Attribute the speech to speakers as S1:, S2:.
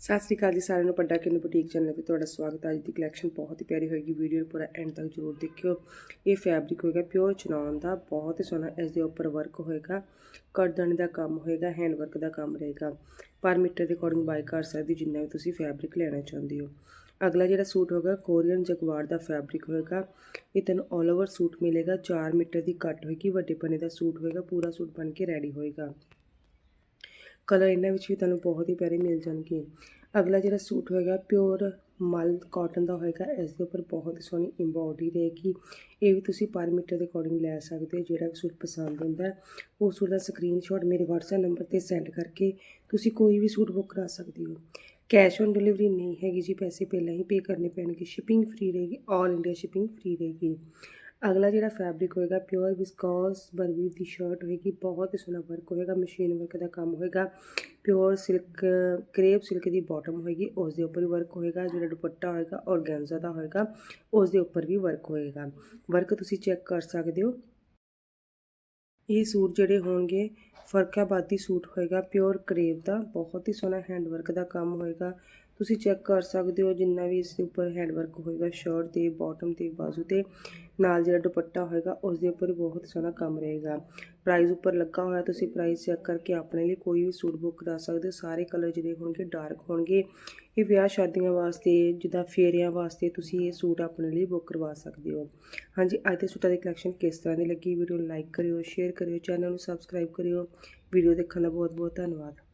S1: ਸਤਿ ਸ੍ਰੀ ਅਕਾਲ ਜੀ ਸਾਰਿਆਂ ਨੂੰ ਪੱਡਾ ਕਿੰਨੂ ਬੁਟੀਕ ਚੈਨਲ ਤੇ ਤੁਹਾਡਾ ਸਵਾਗਤ ਹੈ। ਅੱਜ ਦੀ ਕਲੈਕਸ਼ਨ ਬਹੁਤ ਹੀ ਪਿਆਰੀ ਹੋਏਗੀ ਵੀਡੀਓ ਨੂੰ ਪੂਰਾ ਐਂਡ ਤੱਕ ਜ਼ਰੂਰ ਦੇਖਿਓ। ਇਹ ਫੈਬਰਿਕ ਹੋਏਗਾ ਪਿਓਰ ਚਨੌਨ ਦਾ, ਬਹੁਤ ਹੀ ਸੋਹਣਾ ਇਸ ਦੇ ਉੱਪਰ ਵਰਕ ਹੋਏਗਾ। ਕਰਦਣ ਦਾ ਕੰਮ ਹੋਏਗਾ ਹੈਂਡ ਵਰਕ ਦਾ ਕੰਮ ਰਹੇਗਾ। ਪਰ ਮੀਟਰ ਦੇ ਅਕੋਰਡਿੰਗ ਬਾਈ ਕਰ ਸਕਦੇ ਹੋ, ਜਿੰਨਾ ਵੀ ਤੁਸੀਂ ਫੈਬਰਿਕ ਲੈਣਾ ਚਾਹੁੰਦੇ ਹੋ। ਅਗਲਾ ਜਿਹੜਾ ਸੂਟ ਹੋਗਾ ਕੋਰੀਅਨ ਜਗਵਾਰ ਦਾ ਫੈਬਰਿਕ ਹੋਏਗਾ। ਇਹ ਤੈਨੂੰ 올 ਓਵਰ ਸੂਟ ਮਿਲੇਗਾ। 4 ਮੀਟਰ ਦੀ ਕੱਟ ਹੋਏਗੀ, ਵੱਡੇ ਪਨੇ ਦਾ ਸੂਟ ਹੋਏਗਾ, ਪੂਰਾ ਸੂਟ ਬਣ ਕੇ ਰੈਡੀ ਹੋਏਗਾ। ਕਲਰ ਇਹਨਾਂ ਵਿੱਚ ਵੀ ਤੁਹਾਨੂੰ ਬਹੁਤ ਹੀ ਪਿਆਰੇ ਮਿਲ ਜਾਣਗੇ। ਅਗਲਾ ਜਿਹੜਾ ਸੂਟ ਹੋਏਗਾ ਪਿਓਰ ਮਲ ਕਾਟਨ ਦਾ ਹੋਏਗਾ, ਇਸ ਦੇ ਉੱਪਰ ਬਹੁਤ ਸੋਹਣੀ ਐਮਬੋਡਰੀ ਰਹੇਗੀ। ਇਹ ਵੀ ਤੁਸੀਂ ਪਰ ਮੀਟਰ ਦੇ ਅਕੋਰਡਿੰਗ ਲੈ ਸਕਦੇ ਹੋ, ਜਿਹੜਾ ਸੂਟ ਪਸੰਦ ਹੁੰਦਾ ਉਹ ਸੂਟ ਦਾ ਸਕਰੀਨਸ਼ਾਟ ਮੇਰੇ WhatsApp ਨੰਬਰ ਤੇ ਸੈਂਡ ਕਰਕੇ ਤੁਸੀਂ ਕੋਈ ਵੀ ਸੂਟ ਬੁੱਕ ਕਰਾ ਸਕਦੇ ਹੋ। ਕੈਸ਼ ਔਨ ਡਿਲੀਵਰੀ ਨਹੀਂ ਹੈਗੀ ਜੀ, ਪੈਸੇ ਪਹਿਲਾਂ ਹੀ ਪੇ ਕਰਨੇ ਪੈਣਗੇ। ਸ਼ਿਪਿੰਗ ਫ੍ਰੀ ਰਹੇਗੀ ਆਲ ਇੰਡੀਆ ਸ਼ਿਪਿੰਗ ਫ੍ਰੀ ਰਹੇਗੀ। ਅਗਲਾ ਜਿਹੜਾ ਫੈਬਰਿਕ ਹੋਏਗਾ ਪਿਓਰ ਵਿਸਕੋਸ ਬਰਬਰੀ ਦੀ ਸ਼ਰਟ ਹੋਏਗੀ, ਬਹੁਤ ਹੀ ਸੋਹਣਾ ਵਰਕ ਹੋਏਗਾ ਮਸ਼ੀਨ ਵਰਕ ਦਾ ਕੰਮ ਹੋਏਗਾ। ਪਿਓਰ ਸਿਲਕ ਕਰੇਪ ਸਿਲਕ ਦੀ ਬਾਟਮ ਹੋਏਗੀ ਉਸ ਦੇ ਉੱਪਰ ਵੀ ਵਰਕ ਹੋਏਗਾ, ਜਿਹੜਾ ਦੁਪੱਟਾ ਹੋਏਗਾ ਔਰਗੈਂਜ਼ਾ ਦਾ ਹੋਏਗਾ ਉਸ ਦੇ ਉੱਪਰ ਵੀ ਵਰਕ ਹੋਏਗਾ। ਵਰਕ ਤੁਸੀਂ ਚੈੱਕ ਕਰ ਸਕਦੇ ਹੋ। ਇਹ ਸੂਟ ਜਿਹੜੇ ਹੋਣਗੇ ਫਰਕਾਬਾਦੀ ਸੂਟ ਹੋਏਗਾ ਪਿਓਰ ਕਰੇਪ ਦਾ, ਬਹੁਤ ਹੀ ਸੋਹਣਾ ਹੈਂਡਵਰਕ ਦਾ ਕੰਮ ਹੋਏਗਾ। ਤੁਸੀਂ ਚੈੱਕ ਕਰ ਸਕਦੇ ਹੋ ਜਿੰਨਾ ਵੀ ਇਸ ਦੇ ਉੱਪਰ ਹੈਂਡ ਵਰਕ ਹੋਏਗਾ ਸ਼ਰਟ ਤੇ ਬਾਟਮ ਤੇ, ਬਾਜ਼ੂ ਤੇ, ਨਾਲ ਜਿਹੜਾ ਦੁਪੱਟਾ ਹੋਏਗਾ ਉਸ ਦੇ ਉੱਪਰ ਬਹੁਤ ਸੋਹਣਾ ਕੰਮ ਰਹੇਗਾ। ਪ੍ਰਾਈਸ ਉੱਪਰ ਲੱਗਾ ਹੋਇਆ, ਤੁਸੀਂ ਪ੍ਰਾਈਸ ਚੈੱਕ ਕਰਕੇ ਆਪਣੇ ਲਈ ਕੋਈ ਵੀ ਸੂਟ ਬੁੱਕ ਕਰਾ ਸਕਦੇ ਹੋ। ਸਾਰੇ ਕਲਰ ਜਿਹੜੇ ਹੋਣਗੇ ਡਾਰਕ ਹੋਣਗੇ। ਇਹ ਵਿਆਹ ਸ਼ਾਦੀਆਂ ਵਾਸਤੇ, ਜਿੱਦਾਂ ਫੇਰਿਆਂ ਵਾਸਤੇ ਤੁਸੀਂ ਇਹ ਸੂਟ ਆਪਣੇ ਲਈ ਬੁੱਕ ਕਰਵਾ ਸਕਦੇ ਹੋ। ਹਾਂਜੀ, ਅੱਜ ਦੇ ਸੂਟਾਂ ਦੀ ਕਲੈਕਸ਼ਨ ਕਿਸ ਤਰ੍ਹਾਂ ਦੀ ਲੱਗੀ? ਵੀਡੀਓ ਨੂੰ ਲਾਈਕ ਕਰਿਓ ਸ਼ੇਅਰ ਕਰਿਓ ਚੈਨਲ ਨੂੰ ਸਬਸਕ੍ਰਾਈਬ ਕਰਿਓ। ਵੀਡੀਓ ਦੇਖਣ ਦਾ ਬਹੁਤ ਬਹੁਤ ਧੰਨਵਾਦ।